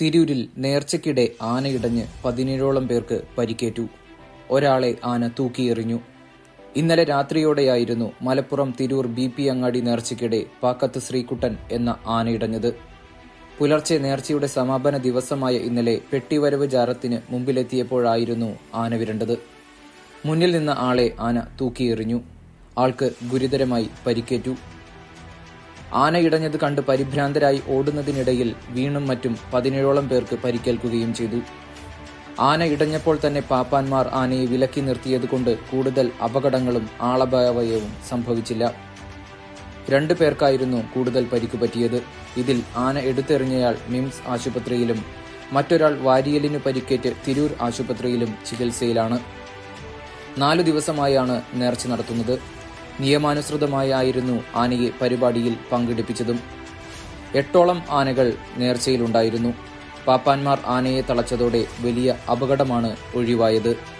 തിരൂരിൽ നേർച്ചയ്ക്കിടെ ആനയിടഞ്ഞ് പതിനേഴോളം പേർക്ക് പരിക്കേറ്റു. ഒരാളെ ആന തൂക്കിയെറിഞ്ഞു. ഇന്നലെ രാത്രിയോടെയായിരുന്നു മലപ്പുറം തിരൂർ ബി പി അങ്ങാടി നേർച്ചയ്ക്കിടെ പാക്കത്ത് ശ്രീകുട്ടൻ എന്ന ആനയിടഞ്ഞത് പുലർച്ചെ നേർച്ചയുടെ സമാപന ദിവസമായ ഇന്നലെ പെട്ടിവരവ് ജാറത്തിന് മുമ്പിലെത്തിയപ്പോഴായിരുന്നു ആന വിരണ്ടത്. മുന്നിൽ നിന്ന ആളെ ആന തൂക്കിയെറിഞ്ഞു. ആൾക്ക് ഗുരുതരമായി പരിക്കേറ്റു. ആന കണ്ട് പരിഭ്രാന്തരായി ഓടുന്നതിനിടയിൽ വീണും മറ്റും പതിനേഴോളം പേർക്ക് പരിക്കേൽക്കുകയും ചെയ്തു. ആന ഇടഞ്ഞപ്പോൾ തന്നെ പാപ്പാന്മാർ ആനയെ വിലക്കി നിർത്തിയതുകൊണ്ട് കൂടുതൽ അപകടങ്ങളും ആളപായവും സംഭവിച്ചില്ല. രണ്ടു പേർക്കായിരുന്നു കൂടുതൽ പരിക്കു പറ്റിയത്. ഇതിൽ ആന എടുത്തെറിഞ്ഞയാൾ മിംസ് ആശുപത്രിയിലും മറ്റൊരാൾ വാരിയലിന് പരിക്കേറ്റ് തിരൂർ ആശുപത്രിയിലും ചികിത്സയിലാണ്. നാലു ദിവസമായാണ് നേർച്ച നടത്തുന്നത്. നിയമാനുസൃതമായായിരുന്നു ആനയെ പരിപാടിയിൽ പങ്കെടുപ്പിച്ചതും. എട്ടോളം ആനകൾ നേർച്ചയിലുണ്ടായിരുന്നു. പാപ്പാന്മാർ ആനയെ തളച്ചതോടെ വലിയ അപകടമാണ് ഒഴിവായത്.